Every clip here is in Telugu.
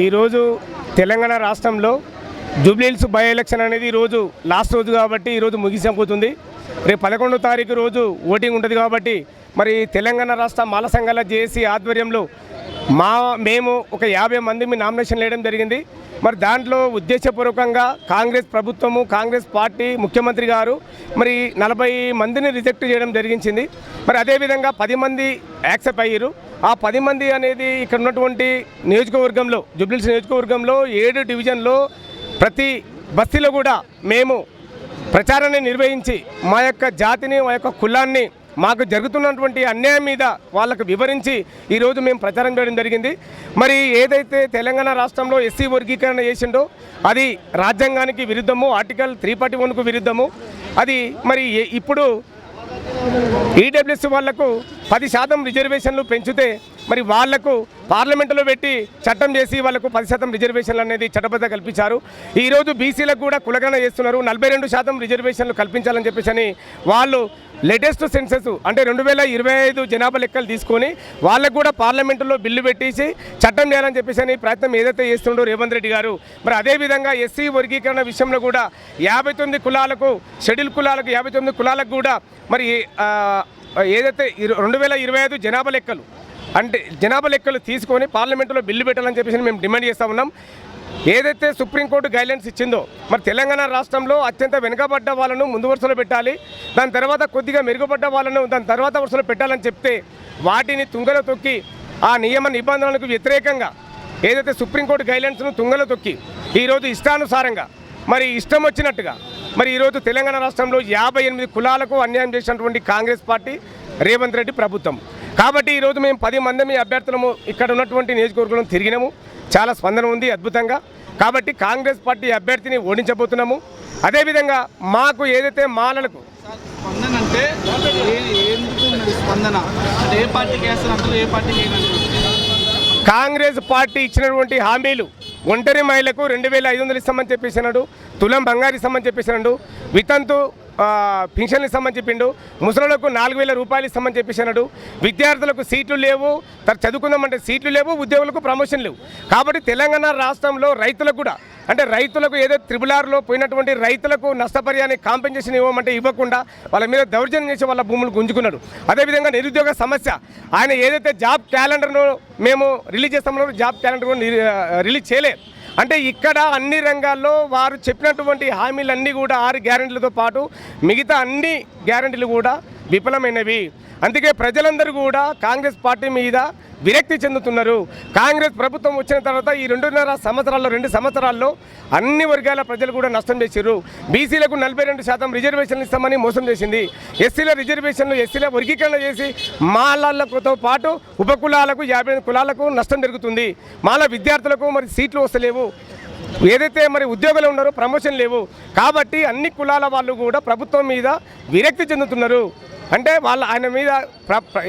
ఈరోజు తెలంగాణ రాష్ట్రంలో జూబ్లీహిల్స్ బై ఎలక్షన్ అనేది ఈరోజు లాస్ట్ రోజు కాబట్టి ఈరోజు ముగిసిపోతుంది. రేపు పదకొండో తారీఖు రోజు ఓటింగ్ ఉంటుంది కాబట్టి మరి తెలంగాణ రాష్ట్ర మాల సంఘాల జేఏసీ ఆధ్వర్యంలో మా మేము ఒక యాభై మంది మీ నామినేషన్ వేయడం జరిగింది. మరి దాంట్లో ఉద్దేశపూర్వకంగా కాంగ్రెస్ ప్రభుత్వము కాంగ్రెస్ పార్టీ ముఖ్యమంత్రి గారు మరి నలభై మందిని రిజెక్ట్ చేయడం జరిగించింది. మరి అదేవిధంగా పది మంది యాక్సెప్ట్ అయ్యారు. ఆ పది మంది అనేది ఇక్కడ ఉన్నటువంటి నియోజకవర్గంలో జుబ్లీస్ నియోజకవర్గంలో ఏడు డివిజన్లో ప్రతి బస్తీలో కూడా మేము ప్రచారాన్ని నిర్వహించి మా యొక్క జాతిని మా యొక్క కులాన్ని మాకు జరుగుతున్నటువంటి అన్యాయం మీద వాళ్ళకు వివరించి ఈరోజు మేము ప్రచారం చేయడం జరిగింది. మరి ఏదైతే తెలంగాణ రాష్ట్రంలో ఎస్సీ వర్గీకరణ చేసిండో అది రాజ్యాంగానికి విరుద్ధము ఆర్టికల్ త్రీ ఫార్టీ వన్కు విరుద్ధము. అది మరి ఏ- ఇప్పుడు ఈడబ్ల్యూఎస్ వాళ్ళకు పది శాతం రిజర్వేషన్లు పెంచితే మరి వాళ్ళకు పార్లమెంటులో పెట్టి చట్టం చేసి వాళ్ళకు పది శాతం రిజర్వేషన్లు అనేది చట్టబద్ధ కల్పించారు. ఈరోజు బీసీలకు కూడా కులగణన చేస్తున్నారు. నలభై రెండు శాతం రిజర్వేషన్లు కల్పించాలని చెప్పేసి అని వాళ్ళు లేటెస్ట్ సెన్సెస్ అంటే రెండు వేల ఇరవై ఐదు జనాభా లెక్కలు తీసుకొని వాళ్ళకు కూడా పార్లమెంటులో బిల్లు పెట్టేసి చట్టం చేయాలని చెప్పేసి అని ప్రయత్నం ఏదైతే చేస్తుండో రేవంత్ రెడ్డి గారు. మరి అదేవిధంగా ఎస్సీ వర్గీకరణ విషయంలో కూడా యాభై తొమ్మిది కులాలకు షెడ్యూల్ కులాలకు యాభై తొమ్మిది కులాలకు కూడా మరి ఏదైతే రెండు వేల ఇరవై ఐదు జనాభా లెక్కలు అంటే జనాభా లెక్కలు తీసుకొని పార్లమెంటులో బిల్లు పెట్టాలని చెప్పేసి మేము డిమాండ్ చేస్తూ ఉన్నాం. ఏదైతే సుప్రీంకోర్టు గైడ్లైన్స్ ఇచ్చిందో మరి తెలంగాణ రాష్ట్రంలో అత్యంత వెనుకబడ్డ వాళ్ళను ముందు వరుసలో పెట్టాలి దాని తర్వాత కొద్దిగా మెరుగుపడ్డ వాళ్ళను దాని తర్వాత వరుసలో పెట్టాలని చెప్తే వాటిని తుంగలో తొక్కి ఆ నియమ నిబంధనలకు వ్యతిరేకంగా ఏదైతే సుప్రీంకోర్టు గైడ్లైన్స్ను తుంగలో తొక్కి ఈరోజు ఇష్టానుసారంగా మరి ఇష్టం వచ్చినట్టుగా మరి ఈరోజు తెలంగాణ రాష్ట్రంలో యాభై ఎనిమిది కులాలకు అన్యాయం చేసినటువంటి కాంగ్రెస్ పార్టీ రేవంత్ రెడ్డి ప్రభుత్వం. కాబట్టి ఈరోజు మేము పది మంది మీ అభ్యర్థులము ఇక్కడ ఉన్నటువంటి నియోజకవర్గంలో తిరిగినాము. చాలా స్పందన ఉంది అద్భుతంగా. కాబట్టి కాంగ్రెస్ పార్టీ అభ్యర్థిని ఓడించబోతున్నాము. అదేవిధంగా మాకు ఏదైతే మాలలకు స్పందన? అంటే స్పందన ఏ పార్టీకి ఏ పార్టీకి కాంగ్రెస్ పార్టీ ఇచ్చినటువంటి హామీలు ఒంటరి మహిళకు రెండు వేల ఐదు వందలు ఇస్తామని చెప్పేసినాడు తులం బంగారు ఇస్తామని చెప్పేసినాడు వితంతు ఆ, పింఛన్లు ఇస్తామని చెప్పిండు. ముసలిలకు నాలుగు వేల రూపాయలు ఇస్తామని చెప్పేసినాడు విద్యార్థులకు సీట్లు లేవు. తర్వాత చదువుకుందామంటే సీట్లు లేవు. ఉద్యోగులకు ప్రమోషన్ లేవు. కాబట్టి తెలంగాణ రాష్ట్రంలో రైతులకు కూడా అంటే రైతులకు ఏదో త్రిబుల్ ఆర్లో పోయినటువంటి రైతులకు నష్టపరియాన్ని కాంపెన్సేషన్ ఇవ్వమంటే ఇవ్వకుండా వాళ్ళ మీద దౌర్జన్యం చేసి వాళ్ళ భూములు గుంజుకున్నాడు. అదేవిధంగా నిరుద్యోగ సమస్య ఆయన ఏదైతే జాబ్ క్యాలెండర్ను మేము రిలీజ్ చేస్తామో జాబ్ క్యాలెండర్ రిలీజ్ చేయలేదు అంటే ఇక్కడ అన్ని రంగాల్లో వారు చెప్పినటువంటి హామీలన్నీ కూడా ఆరు గ్యారెంటీలతో పాటు మిగతా అన్ని గ్యారెంటీలు కూడా విఫలమైనవి. అందుకే ప్రజలందరూ కూడా కాంగ్రెస్ పార్టీ మీద విరక్తి చెందుతున్నారు. కాంగ్రెస్ ప్రభుత్వం వచ్చిన తర్వాత ఈ రెండున్నర సంవత్సరాల్లో రెండు సంవత్సరాల్లో అన్ని వర్గాల ప్రజలు కూడా నష్టం చేశారు బీసీలకు నలభై రెండు శాతం రిజర్వేషన్లు ఇస్తామని మోసం చేసింది. ఎస్సీల రిజర్వేషన్లు ఎస్సీల వర్గీకరణ చేసి మాలతో పాటు ఉపకులాలకు యాభై కులాలకు నష్టం జరుగుతుంది. మాల విద్యార్థులకు మరి సీట్లు వస్తలేవు. ఏదైతే మరి ఉద్యోగాలు ఉన్నారో ప్రమోషన్ లేవు. కాబట్టి అన్ని కులాల వాళ్ళు కూడా ప్రభుత్వం మీద విరక్తి చెందుతున్నారు. అంటే వాళ్ళ ఆయన మీద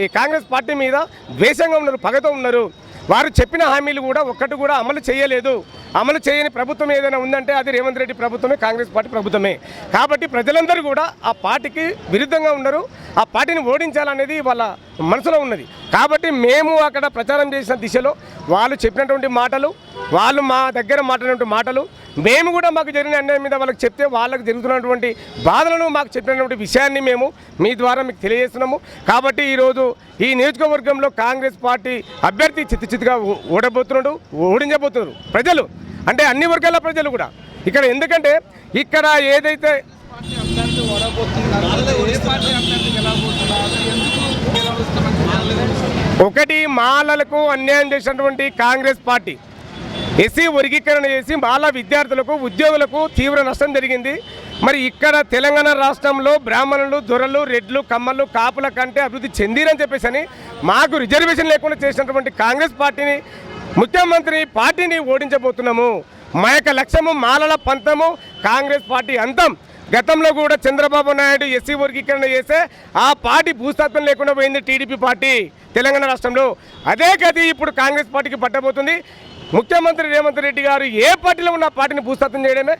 ఈ కాంగ్రెస్ పార్టీ మీద ద్వేషంగా ఉన్నారు పగతో ఉన్నారు. వారు చెప్పిన హామీలు కూడా ఒక్కటి కూడా అమలు చేయలేదు. అమలు చేయని ప్రభుత్వం ఏదైనా ఉందంటే అది రేవంత్ రెడ్డి ప్రభుత్వమే కాంగ్రెస్ పార్టీ ప్రభుత్వమే. కాబట్టి ప్రజలందరూ కూడా ఆ పార్టీకి విరుద్ధంగా ఉన్నారు. ఆ పార్టీని ఓడించాలనేది వాళ్ళ మనసులో ఉన్నది. కాబట్టి మేము అక్కడ ప్రచారం చేసిన దిశలో వాళ్ళు చెప్పినటువంటి మాటలు వాళ్ళు మా దగ్గర మాట్లాడినటువంటి మాటలు మేము కూడా మాకు జరిగిన అన్యాయం మీద వాళ్ళకి చెప్తే వాళ్ళకి జరుగుతున్నటువంటి బాధలను మాకు చెప్పినటువంటి విషయాన్ని మేము మీ ద్వారా మీకు తెలియజేస్తున్నాము. కాబట్టి ఈరోజు ఈ నియోజకవర్గంలో కాంగ్రెస్ పార్టీ అభ్యర్థి చిత్తు చిత్తుగా ఓడబోతున్నాడు ఓడించబోతున్నారు ప్రజలు అంటే అన్ని వర్గాల ప్రజలు కూడా. ఇక్కడ ఎందుకంటే ఇక్కడ ఏదైతే ఒకటి మాలలకు అన్యాయం చేసినటువంటి కాంగ్రెస్ పార్టీ. ఎస్సీ వర్గీకరణ చేసి మాల విద్యార్థులకు ఉద్యోగులకు తీవ్ర నష్టం జరిగింది. మరి ఇక్కడ తెలంగాణ రాష్ట్రంలో బ్రాహ్మణులు దొరలు రెడ్లు కమ్మలు కాపుల కంటే అభివృద్ధి చెందిరని చెప్పేసి అని మాకు రిజర్వేషన్ లేకుండా చేసినటువంటి కాంగ్రెస్ పార్టీని ముఖ్యమంత్రి పార్టీని ఓడించబోతున్నాము. మా యొక్క లక్ష్యము మాలల పంతము కాంగ్రెస్ పార్టీ అంతం. గతంలో కూడా చంద్రబాబు నాయుడు ఎస్సీ వర్గీకరణ చేస్తే ఆ పార్టీ భూస్థాపన లేకుండా పోయింది టీడీపీ పార్టీ తెలంగాణ రాష్ట్రంలో. అదే గది ఇప్పుడు కాంగ్రెస్ పార్టీకి పట్టబోతుంది. ముఖ్యమంత్రి రేవంత్ రెడ్డి గారు ఏ పార్టీలో ఉన్న పార్టీని భూస్థాపన చేయడమే.